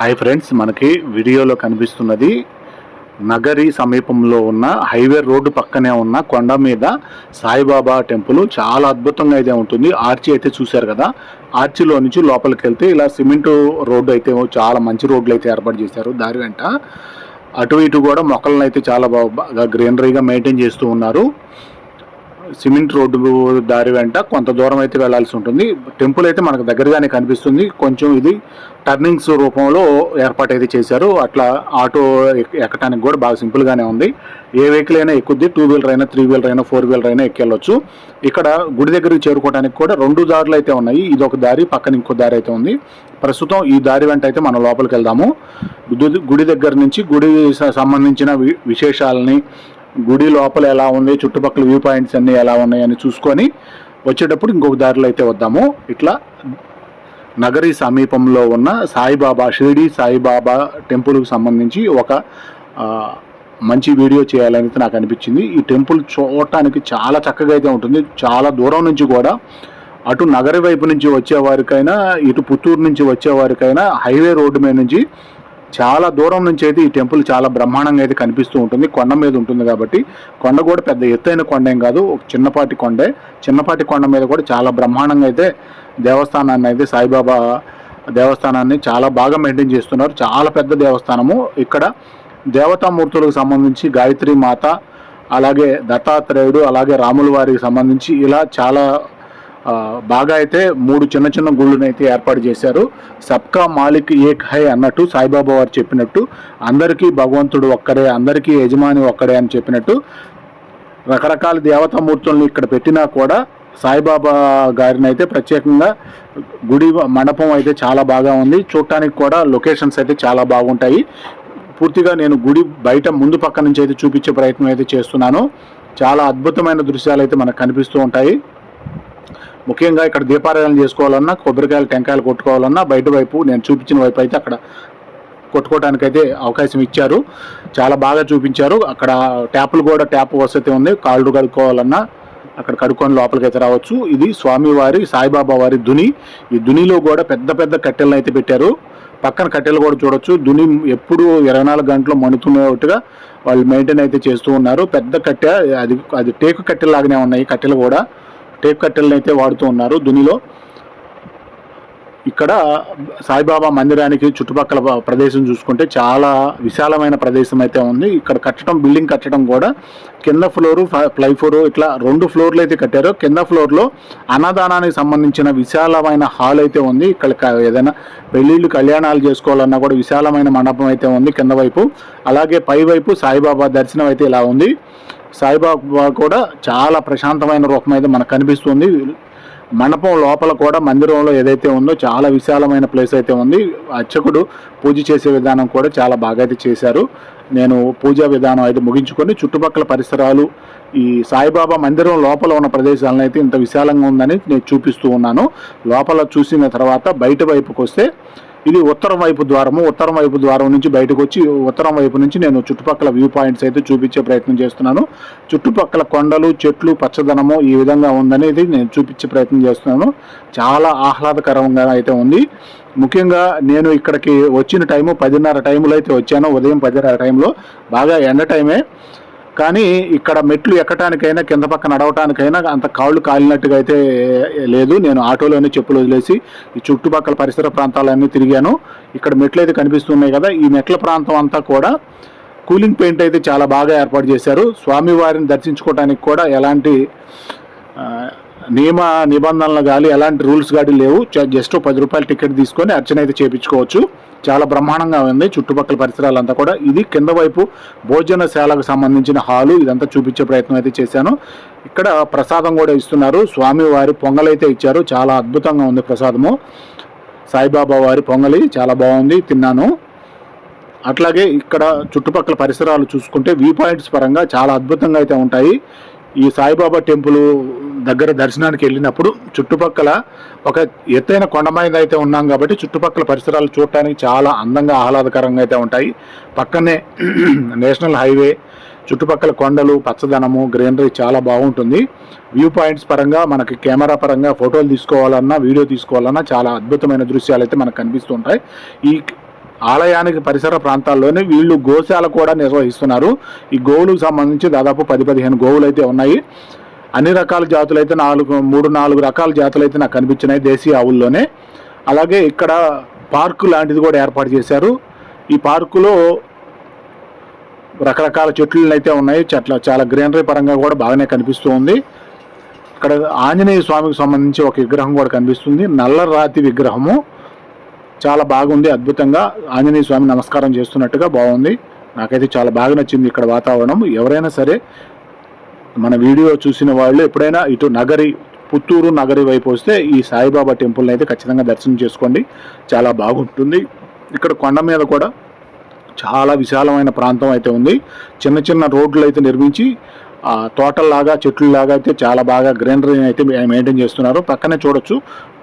Hi friends మనకి వీడియోలో కనిపిస్తున్నది నగరి సమీపంలో ఉన్న హైవే రోడ్డు పక్కనే ఉన్న కొండ మీద సాయిబాబా టెంపుల్. చాలా అద్భుతంగా అయితే ఉంటుంది. ఆర్చి అయితే చూశారు కదా. ఆర్చిలో నుంచి లోపలికి వెళ్తే ఇలా సిమెంట్ రోడ్డు అయితే చాలా మంచి రోడ్లు అయితే ఏర్పాటు చేశారు. దారి వెంట అటు ఇటు కూడా మొక్కలను అయితే చాలా బాగా గ్రీనరీగా మెయింటైన్ చేస్తూ ఉన్నారు. సిమెంట్ రోడ్డు దారి వెంట కొంత దూరం అయితే వెళ్ళాల్సి ఉంటుంది. టెంపుల్ అయితే మనకు దగ్గరగానే కనిపిస్తుంది. కొంచెం ఇది టర్నింగ్స్ రూపంలో ఏర్పాటు అయితే చేశారు. అట్లా ఆటో ఎక్కడానికి కూడా బాగా సింపుల్గానే ఉంది. ఏ వెహికల్ అయినా ఎక్కుద్ది. టూ వీలర్ అయినా త్రీ వీలర్ అయినా ఫోర్ వీలర్ అయినా ఎక్కెళ్ళొచ్చు. ఇక్కడ గుడి దగ్గరికి చేరుకోవడానికి కూడా రెండు దారులు అయితే ఉన్నాయి. ఇది ఒక దారి పక్కన ఇంకో దారి అయితే ఉంది. ప్రస్తుతం ఈ దారి వెంట అయితే మనం లోపలికి వెళ్దాము. గుడి- దగ్గర నుంచి గుడి సంబంధించిన వి- విశేషాలని గుడి లోపల ఎలా ఉంది చుట్టుపక్కల వ్యూ పాయింట్స్ అన్నీ ఎలా ఉన్నాయని చూసుకొని వచ్చేటప్పుడు ఇంకొక దారిలో అయితే వద్దాము. ఇట్లా నగరి సమీపంలో ఉన్న సాయిబాబా షిరిడి సాయిబాబా టెంపుల్కి సంబంధించి ఒక మంచి వీడియో చేయాలని అయితే నాకు అనిపించింది. ఈ టెంపుల్ చూడటానికి చాలా చక్కగా అయితే ఉంటుంది. చాలా దూరం నుంచి కూడా అటు నగరి వైపు నుంచి వచ్చేవారికైనా ఇటు పుత్తూరు నుంచి వచ్చేవారికైనా హైవే రోడ్డు మీద నుంచి చాలా దూరం నుంచి అయితే ఈ టెంపుల్ చాలా బ్రహ్మాండంగా అయితే కనిపిస్తూ ఉంటుంది. కొండ మీద ఉంటుంది కాబట్టి కొండ కూడా పెద్ద ఎత్తైన కొండ ఏం కాదు. ఒక చిన్నపాటి కొండే. చిన్నపాటి కొండ మీద కూడా చాలా బ్రహ్మాండంగా అయితే దేవస్థానాన్ని అయితే సాయిబాబా దేవస్థానాన్ని చాలా బాగా మెయింటైన్ చేస్తున్నారు. చాలా పెద్ద దేవస్థానము. ఇక్కడ దేవతామూర్తులకు సంబంధించి గాయత్రి మాత అలాగే దత్తాత్రేయుడు అలాగే రాముల వారికి సంబంధించి ఇలా చాలా బాగా అయితే మూడు చిన్న చిన్న గుళ్ళను అయితే ఏర్పాటు చేశారు. సబ్కా మాలిక్ ఏక్ హై అన్నట్టు సాయిబాబా వారు చెప్పినట్టు అందరికీ భగవంతుడు ఒక్కడే అందరికీ యజమాని ఒక్కడే అని చెప్పినట్టు రకరకాల దేవతామూర్తులను ఇక్కడ పెట్టినా కూడా సాయిబాబా గారిని అయితే ప్రత్యేకంగా గుడి మండపం అయితే చాలా బాగా ఉంది. చూడటానికి కూడా లొకేషన్స్ అయితే చాలా బాగుంటాయి. పూర్తిగా నేను గుడి బయట ముందు పక్క నుంచి అయితే చూపించే ప్రయత్నం అయితే చేస్తున్నాను. చాలా అద్భుతమైన దృశ్యాలు అయితే మనకు కనిపిస్తూ ఉంటాయి. ముఖ్యంగా ఇక్కడ దీపారాధన చేసుకోవాలన్నా కొబ్బరికాయలు టెంకాయలు కొట్టుకోవాలన్నా బయట వైపు నేను చూపించిన వైపు అయితే అక్కడ కొట్టుకోవడానికి అయితే అవకాశం ఇచ్చారు. చాలా బాగా చూపించారు. అక్కడ ట్యాపులు కూడా ట్యాప్ వసతి ఉంది. కాళ్ళు కడుక్కోవాలన్నా అక్కడ కడుక్కొని లోపలికి అయితే రావచ్చు. ఇది స్వామివారి సాయిబాబా వారి దుని. ఈ దునిలో కూడా పెద్ద పెద్ద కట్టెలను అయితే పెట్టారు. పక్కన కట్టెలు కూడా చూడొచ్చు. దుని ఎప్పుడు ఇరవై నాలుగు గంటలు మణుతున్నట్టుగా వాళ్ళు మెయింటైన్ అయితే చేస్తూ ఉన్నారు. పెద్ద కట్టె అది అది టేకు కట్టెలాగానే ఉన్నాయి కట్టెలు కూడా. టేప్ కట్టెలను అయితే వాడుతూ ఉన్నారు దునిలో. ఇక్కడ సాయిబాబా మందిరానికి చుట్టుపక్కల ప్రదేశం చూసుకుంటే చాలా విశాలమైన ప్రదేశం అయితే ఉంది. ఇక్కడ కట్టడం బిల్డింగ్ కట్టడం కూడా కింద ఫ్లోరు ఫ్లై ఫ్లోర్ ఇట్లా రెండు ఫ్లోర్లు అయితే కట్టారు. కింద ఫ్లోర్లో అన్నదానానికి సంబంధించిన విశాలమైన హాల్ అయితే ఉంది. ఇక్కడ ఏదైనా పెళ్ళిళ్ళు కళ్యాణాలు చేసుకోవాలన్నా కూడా విశాలమైన మండపం అయితే ఉంది కింద వైపు. అలాగే పై వైపు సాయిబాబా దర్శనం అయితే ఇలా ఉంది. సాయిబాబా కూడా చాలా ప్రశాంతమైన రూపం అయితే మనకు కనిపిస్తుంది. మండపం లోపల కూడా మందిరంలో ఏదైతే ఉందో చాలా విశాలమైన ప్లేస్ అయితే ఉంది. అర్చకుడు పూజ చేసే విధానం కూడా చాలా బాగా అయితే చేశారు. నేను పూజా విధానం అయితే ముగించుకొని చుట్టుపక్కల పరిసరాలు ఈ సాయిబాబా మందిరం లోపల ఉన్న ప్రదేశాలను అయితే ఇంత విశాలంగా ఉందని నేను చూపిస్తూ ఉన్నాను. లోపల చూసిన తర్వాత బయట వైపుకి వస్తే ఇది ఉత్తరం వైపు ద్వారము ఉత్తరం వైపు ద్వారం నుంచి బయటకు వచ్చి ఉత్తరం వైపు నుంచి నేను చుట్టుపక్కల వ్యూ పాయింట్స్ అయితే చూపించే ప్రయత్నం చేస్తున్నాను. చుట్టుపక్కల కొండలు చెట్లు పచ్చదనము ఈ విధంగా ఉందనేది నేను చూపించే ప్రయత్నం చేస్తున్నాను. చాలా ఆహ్లాదకరంగా అయితే ఉంది. ముఖ్యంగా నేను ఇక్కడికి వచ్చిన టైము పదిన్నర టైంలో అయితే వచ్చాను. ఉదయం పదిన్నర టైంలో బాగా ఎండ టైమే. కానీ ఇక్కడ మెట్లు ఎక్కటానికైనా కింద పక్క నడవటానికైనా అంత కాళ్ళు కాలినట్టుగా అయితే లేదు. నేను ఆటోలోనే చెప్పులు వదిలేసి ఈ చుట్టుపక్కల పరిసర ప్రాంతాలన్నీ తిరిగాను. ఇక్కడ మెట్లు అయితే కనిపిస్తున్నాయి కదా ఈ మెట్ల ప్రాంతం అంతా కూడా కూలింగ్ పెయింట్ అయితే చాలా బాగా ఏర్పాటు చేశారు. స్వామివారిని దర్శించుకోవడానికి కూడా ఎలాంటి నియమ నిబంధనలు కానీ ఎలాంటి రూల్స్ కానీ లేవు. జ- జస్ట్ పది రూపాయల టికెట్ తీసుకొని అర్చన అయితే చేపించుకోవచ్చు. చాలా బ్రహ్మాండంగా ఉంది. చుట్టుపక్కల పరిసరాలంతా కూడా. ఇది కింద వైపు భోజనశాలకు సంబంధించిన హాలు. ఇదంతా చూపించే ప్రయత్నం అయితే చేశాను. ఇక్కడ ప్రసాదం కూడా ఇస్తున్నారు. స్వామివారి పొంగలైతే అయితే ఇచ్చారు. చాలా అద్భుతంగా ఉంది ప్రసాదము. సాయిబాబా వారి పొంగలి చాలా బాగుంది. తిన్నాను. అట్లాగే ఇక్కడ చుట్టుపక్కల పరిసరాలు చూసుకుంటే వ్యూ పాయింట్స్ పరంగా చాలా అద్భుతంగా అయితే ఉంటాయి. ఈ సాయిబాబా టెంపుల్ దగ్గర దర్శనానికి వెళ్ళినప్పుడు చుట్టుపక్కల ఒక ఎత్తైన కొండ మీద అయితే ఉన్నాం కాబట్టి చుట్టుపక్కల పరిసరాలు చూడటానికి చాలా అందంగా ఆహ్లాదకరంగా అయితే ఉంటాయి. పక్కనే నేషనల్ హైవే చుట్టుపక్కల కొండలు పచ్చదనము గ్రీనరీ చాలా బాగుంటుంది. వ్యూ పాయింట్స్ పరంగా మనకి కెమెరా పరంగా ఫోటోలు తీసుకోవాలన్నా వీడియో తీసుకోవాలన్నా చాలా అద్భుతమైన దృశ్యాలు అయితే మనకు కనిపిస్తుంటాయి ఈ ఆలయానికి పరిసర ప్రాంతాల్లోనే వీళ్ళు గోశాల కూడా నిర్వహిస్తున్నారు. ఈ గోవులకు సంబంధించి దాదాపు పది పదిహేను గోవులు అయితే ఉన్నాయి. అన్ని రకాల జాతులు అయితే నాలుగు మూడు నాలుగు రకాల జాతులు అయితే నాకు కనిపించినాయి దేశీయ ఆవుల్లోనే. అలాగే ఇక్కడ పార్కు లాంటిది కూడా ఏర్పాటు చేశారు. ఈ పార్కులో రకరకాల చెట్లు అయితే ఉన్నాయి. చెట్ల చాలా గ్రీనరీ పరంగా కూడా బాగానే కనిపిస్తూ ఉంది. ఇక్కడ ఆంజనేయ స్వామికి సంబంధించి ఒక విగ్రహం కూడా కనిపిస్తుంది. నల్ల రాతి విగ్రహము. చాలా బాగుంది అద్భుతంగా. ఆంజనేయ స్వామి నమస్కారం చేస్తున్నట్టుగా బాగుంది. నాకైతే చాలా బాగా నచ్చింది ఇక్కడ వాతావరణం. ఎవరైనా సరే మన వీడియో చూసిన వాళ్ళు ఎప్పుడైనా ఇటు నగరి పుత్తూరు నగరి వైపు వస్తే ఈ సాయిబాబా టెంపుల్ని అయితే ఖచ్చితంగా దర్శనం చేసుకోండి. చాలా బాగుంటుంది. ఇక్కడ కొండ మీద కూడా చాలా విశాలమైన ప్రాంతం అయితే ఉంది. చిన్న చిన్న రోడ్లు అయితే నిర్మించి ఆ, తోటల్లాగా చెట్లులాగా అయితే చాలా బాగా గ్రీనరీ అయితే మెయింటైన్ చేస్తున్నారు. పక్కనే చూడొచ్చు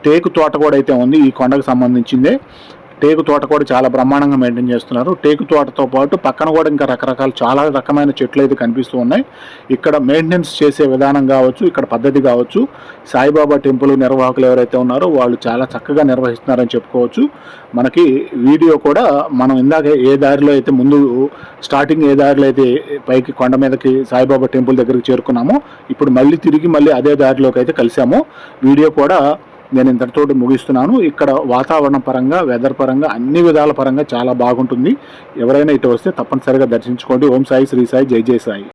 టేకు తోట కూడా అయితే ఉంది ఈ కొండకు సంబంధించిందే. టేకు తోట కూడా చాలా బ్రహ్మాండంగా మెయింటైన్ చేస్తున్నారు. టేకు తోటతో పాటు పక్కన కూడా ఇంకా రకరకాల చాలా రకమైన చెట్లు అయితే కనిపిస్తూ ఉన్నాయి. ఇక్కడ మెయింటెనెన్స్ చేసే విధానం కావచ్చు ఇక్కడ పద్ధతి కావచ్చు సాయిబాబా టెంపుల్ నిర్వాహకులు ఎవరైతే ఉన్నారో వాళ్ళు చాలా చక్కగా నిర్వహిస్తున్నారని చెప్పుకోవచ్చు. మనకి వీడియో కూడా మనం ఇందాక ఏ దారిలో అయితే ముందు స్టార్టింగ్ ఏ దారిలో అయితే పైకి కొండ మీదకి సాయిబాబా టెంపుల్ దగ్గరికి చేరుకున్నామో ఇప్పుడు మళ్ళీ తిరిగి మళ్ళీ అదే దారిలోకి అయితే కలిసాము వీడియో కూడా నేను ఇంతటితోటి ముగిస్తున్నాను. ఇక్కడ వాతావరణ పరంగా వెదర్ పరంగా అన్ని విధాల పరంగా చాలా బాగుంటుంది. ఎవరైనా ఇటు వస్తే తప్పనిసరిగా దర్శించుకోండి. ఓం సాయి శ్రీ సాయి జై జై సాయి.